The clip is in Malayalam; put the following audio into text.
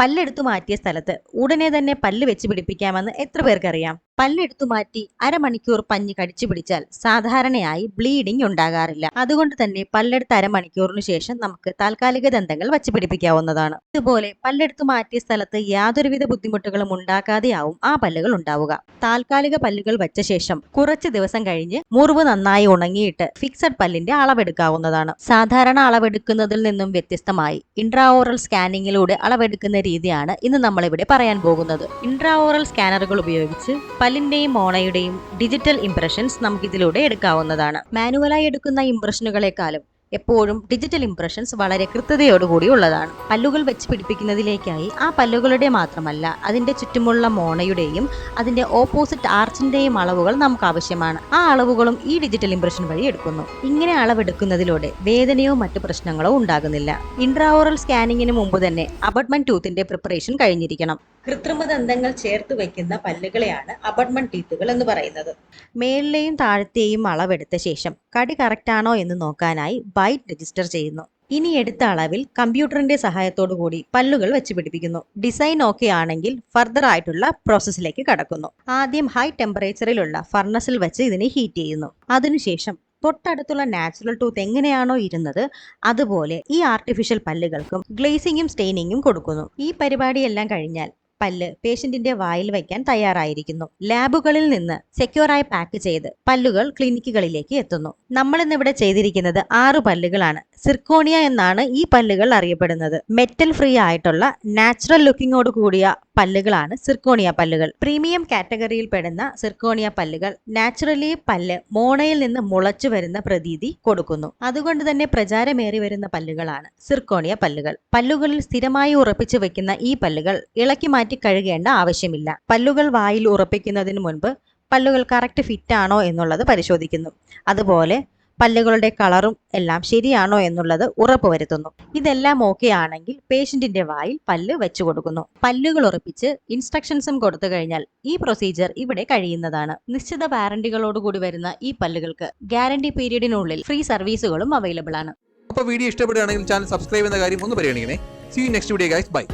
പല്ലെടുത്തു മാറ്റിയ സ്ഥലത്ത് ഉടനെ തന്നെ പല്ല് വെച്ച് പിടിപ്പിക്കാമെന്ന് എത്ര പേർക്കറിയാം? പല്ലെടുത്തു മാറ്റി അരമണിക്കൂർ പഞ്ഞ് കടിച്ചു പിടിച്ചാൽ സാധാരണയായി ബ്ലീഡിംഗ് ഉണ്ടാകാറില്ല. അതുകൊണ്ട് തന്നെ പല്ലെടുത്ത് അരമണിക്കൂറിന് ശേഷം നമുക്ക് താൽക്കാലിക ദന്തങ്ങൾ വച്ച് പിടിപ്പിക്കാവുന്നതാണ്. ഇതുപോലെ പല്ലെടുത്തു മാറ്റിയ സ്ഥലത്ത് യാതൊരുവിധ ബുദ്ധിമുട്ടുകളും ഉണ്ടാക്കാതെയാവും ആ പല്ലുകൾ ഉണ്ടാവുക. താൽക്കാലിക പല്ലുകൾ വെച്ച ശേഷം കുറച്ച് ദിവസം കഴിഞ്ഞ് മുറിവ് നന്നായി ഉണങ്ങിയിട്ട് ഫിക്സഡ് പല്ലിന്റെ അളവെടുക്കാവുന്നതാണ്. സാധാരണ അളവെടുക്കുന്നതിൽ നിന്നും വ്യത്യസ്തമായി ഇൻട്രാ ഓറൽ സ്കാനിങ്ങിലൂടെ അളവെടുക്കുന്ന രീതിയാണ് ഇന്ന് നമ്മളിവിടെ പറയാൻ പോകുന്നത്. ഇൻട്രാവോറൽ സ്കാനറുകൾ ഉപയോഗിച്ച് പല്ലിന്റെയും മോണയുടെയും ഡിജിറ്റൽ ഇംപ്രഷൻസ് നമുക്കിതിലൂടെ എടുക്കാവുന്നതാണ്. മാനുവലായി എടുക്കുന്ന ഇംപ്രഷനുകളെക്കാളും എപ്പോഴും ഡിജിറ്റൽ ഇംപ്രഷൻസ് വളരെ കൃത്യതയോടുകൂടി ഉള്ളതാണ്. പല്ലുകൾ വെച്ച് പിടിപ്പിക്കുന്നതിലേക്കായി ആ പല്ലുകളുടെ മാത്രമല്ല അതിന്റെ ചുറ്റുമുള്ള മോണയുടെയും അതിന്റെ ഓപ്പോസിറ്റ് ആർച്ചിന്റെയും അളവുകൾ നമുക്ക് ആവശ്യമാണ്. ആ അളവുകളും ഈ ഡിജിറ്റൽ ഇംപ്രഷൻ വഴി എടുക്കുന്നു. ഇങ്ങനെ അളവെടുക്കുന്നതിലൂടെ വേദനയോ മറ്റു പ്രശ്നങ്ങളോ ഉണ്ടാകുന്നില്ല. ഇൻട്രാഓറൽ സ്കാനിങ്ങിന് മുമ്പ് തന്നെ അബട്ട്മെന്റ് ടൂത്തിന്റെ പ്രിപ്പറേഷൻ കഴിഞ്ഞിരിക്കണം. കൃത്രിമ ദന്തങ്ങൾ ചേർത്ത് വയ്ക്കുന്ന പല്ലുകളെയാണ് അബട്ട്മെന്റ് ടീത്തുകൾ എന്ന് പറയുന്നത്. മേളിലെയും താഴത്തെയും അളവെടുത്ത ശേഷം കടി കറക്റ്റ് ആണോ എന്ന് നോക്കാനായി ബൈറ്റ് രജിസ്റ്റർ ചെയ്യുന്നു. ഇനി എടുത്ത അളവിൽ കമ്പ്യൂട്ടറിന്റെ സഹായത്തോടു കൂടി പല്ലുകൾ വെച്ച് പിടിപ്പിക്കുന്നു. ഡിസൈൻ ഓക്കെ ആണെങ്കിൽ ഫർദർ ആയിട്ടുള്ള പ്രോസസ്സിലേക്ക് കടക്കുന്നു. ആദ്യം ഹൈ ടെമ്പറേച്ചറിലുള്ള ഫർണസിൽ വെച്ച് ഇതിനെ ഹീറ്റ് ചെയ്യുന്നു. അതിനുശേഷം തൊട്ടടുത്തുള്ള നാച്ചുറൽ ടൂത്ത് എങ്ങനെയാണോ ഇരുന്നത് അതുപോലെ ഈ ആർട്ടിഫിഷ്യൽ പല്ലുകൾക്കും ഗ്ലേസിങ്ങും സ്റ്റെയിനിങ്ങും കൊടുക്കുന്നു. ഈ പരിപാടിയെല്ലാം കഴിഞ്ഞാൽ പല്ല് പേഷ്യന്റിന്റെ വായിൽ വയ്ക്കാൻ തയ്യാറായിരിക്കുന്നു. ലാബുകളിൽ നിന്ന് സെക്യൂറായി പാക്ക് ചെയ്ത് പല്ലുകൾ ക്ലിനിക്കുകളിലേക്ക് എത്തുന്നു. നമ്മൾ ഇന്നിവിടെ ചെയ്തിരിക്കുന്നത് ആറ് പല്ലുകളാണ്. സിർക്കോണിയ എന്നാണ് ഈ പല്ലുകൾ അറിയപ്പെടുന്നത്. മെറ്റൽ ഫ്രീ ആയിട്ടുള്ള നാച്ചുറൽ ലുക്കിങ്ങോട് കൂടിയ പല്ലുകളാണ് സിർക്കോണിയ പല്ലുകൾ. പ്രീമിയം കാറ്റഗറിയിൽ പെടുന്ന സിർക്കോണിയ പല്ലുകൾ നാച്ചുറലി പല്ല് മോണയിൽ നിന്ന് മുളച്ചു വരുന്ന പ്രതീതി കൊടുക്കുന്നു. അതുകൊണ്ട് തന്നെ പ്രചാരമേറി വരുന്ന പല്ലുകളാണ് സിർക്കോണിയ പല്ലുകൾ. പല്ലുകളിൽ സ്ഥിരമായി ഉറപ്പിച്ചു വെക്കുന്ന ഈ പല്ലുകൾ ഇളക്കി മാറ്റി കഴുകേണ്ട ആവശ്യമില്ല. പല്ലുകൾ വായിൽ ഉറപ്പിക്കുന്നതിന് മുൻപ് പല്ലുകൾ കറക്റ്റ് ഫിറ്റ് ആണോ എന്നുള്ളത് പരിശോധിക്കുന്നു. അതുപോലെ പല്ലുകളുടെ കളറും എല്ലാം ശരിയാണോ എന്നുള്ളത് ഉറപ്പ് വരുത്തുന്നു. ഇതെല്ലാം ഓക്കെ ആണെങ്കിൽ പേഷ്യന്റിന്റെ വായിൽ പല്ല് വെച്ചു കൊടുക്കുന്നു. പല്ലുകൾ ഉറപ്പിച്ച് ഇൻസ്ട്രക്ഷൻസും കൊടുത്തു കഴിഞ്ഞാൽ ഈ പ്രൊസീജിയർ ഇവിടെ കഴിയുന്നതാണ്. നിശ്ചിത വാറണ്ടികളോടുകൂടി വരുന്ന ഈ പല്ലുകൾക്ക് ഗ്യാരണ്ടി പീരീഡിനുള്ളിൽ ഫ്രീ സർവീസുകളും അവൈലബിൾ ആണ്. അപ്പോൾ വീഡിയോ ഇഷ്ടപ്പെടുകയാണെങ്കിൽ ചാനൽ സബ്സ്ക്രൈബ് ചെയ്യുന്ന കാര്യം ഒന്ന് പരിഗണിക്കണേ. See you next video guys bye